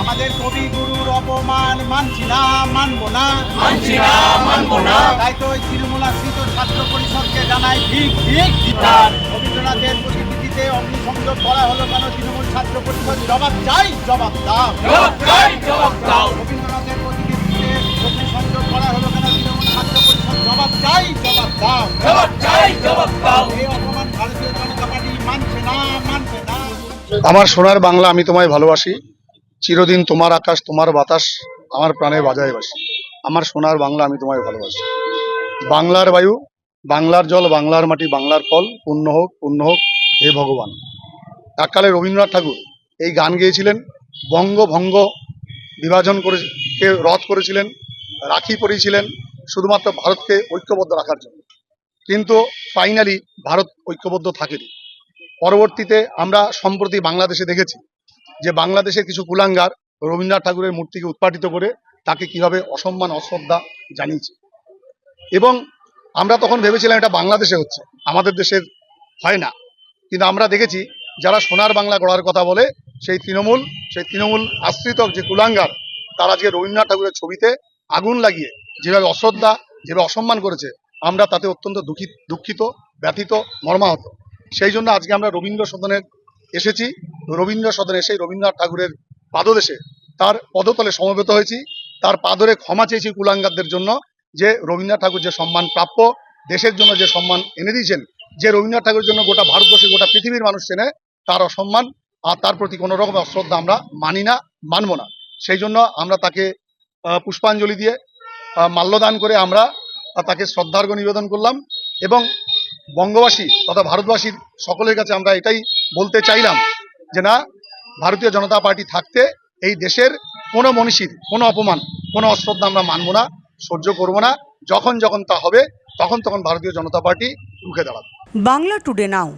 আমাদের কবি গুরুর অপমান মানছি না মানবো না। মানছি না মানবো না। তাই তো ওই তৃণমূলাশ্রিত ছাত্র পরিষদকে জানাই ঠিক ঠিক ধিক্কার। রবীন্দ্রনাথের প্রতিকৃতিতে অগ্নিসংযোগ করা হলো কেন? তৃণমূল ছাত্র পরিষদ জবাব চাই জবাব দাও। জবাব চাই জবাব দাও। রবীন্দ্রনাথের প্রতিকৃতিতে অগ্নিসংযোগ করা হলো কেন? তৃণমূল ছাত্র পরিষদ জবাব চাই জবাব দাও। জবাব চাই জবাব দাও। এই অপমান ভারতীয় জনতা পার্টি মানছে না মানবে না। আমার সোনার বাংলা আমি তোমায় ভালোবাসি। চিরদিন তোমার আকাশ, তোমার বাতাস আমার প্রাণে বাজায় বাসি। আমার সোনার বাংলা আমি তোমায় ভালোবাসি। বাংলার বায়ু, বাংলার জল, বাংলার মাটি, বাংলার ফল পূর্ণ হোক পূর্ণ হোক, হে ভগবান। এককালে রবীন্দ্রনাথ ঠাকুর এই গান গেয়েছিলেন বঙ্গভঙ্গ বিভাজন করে রদ করেছিলেন, রাখি পরিয়েছিলেন শুধুমাত্র ভারতকে ঐক্যবদ্ধ রাখার জন্য। কিন্তু ফাইনালি ভারত ঐক্যবদ্ধ থাকেনি। পরবর্তীতে আমরা সম্প্রতি বাংলাদেশে দেখেছি যে বাংলাদেশের কিছু কুলাঙ্গার রবীন্দ্রনাথ ঠাকুরের মূর্তিকে উৎপাটিত করে তাকে কীভাবে অসম্মান, অশ্রদ্ধা জানিয়েছে। এবং আমরা তখন ভেবেছিলাম এটা বাংলাদেশে হচ্ছে, আমাদের দেশের হয় না। কিন্তু আমরা দেখেছি যারা সোনার বাংলা গড়ার কথা বলে, সেই তৃণমূল সেই তৃণমূল আশ্রিত যে কুলাঙ্গার, তারা আজকে রবীন্দ্রনাথ ঠাকুরের ছবিতে আগুন লাগিয়ে যেভাবে অশ্রদ্ধা, যেভাবে অসম্মান করেছে, আমরা তাতে অত্যন্ত দুঃখিত দুঃখিত, ব্যথিত, মর্মাহত। সেই জন্য আজকে আমরা রবীন্দ্র সদনে এসেছি। রবীন্দ্র সদনে সেই রবীন্দ্রনাথ ঠাকুরের পাদদেশে তার পদতলে সমবেত হয়েছি। তার পাদরে ক্ষমা চেয়েছি কুলাঙ্গারদের জন্য যে রবীন্দ্রনাথ ঠাকুর যে সম্মান প্রাপ্য, দেশের জন্য যে সম্মান এনে দিয়েছেন, যে রবীন্দ্রনাথ ঠাকুরের জন্য গোটা ভারতবর্ষে গোটা পৃথিবীর মানুষ চেনে, তার অসম্মান আর তার প্রতি কোনো রকম অশ্রদ্ধা আমরা মানি না, মানব না। সেই জন্য আমরা তাকে পুষ্পাঞ্জলি দিয়ে মাল্যদান করে আমরা তাকে শ্রদ্ধার্ঘ নিবেদন করলাম এবং বঙ্গবাসী তথা ভারতবাসীর সকলের কাছে আমরা এটাই বলতে চাইলাম যে না, ভারতীয় জনতা পার্টি থাকতে এই দেশের কোনো মনীষীর, কোনো অপমান, কোনো অশ্রদ্ধা আমরা মানব না, সহ্য করব না। যখন যখন তা হবে, তখন তখন ভারতীয় জনতা পার্টি রুখে দাঁড়াবে। Bangla today now.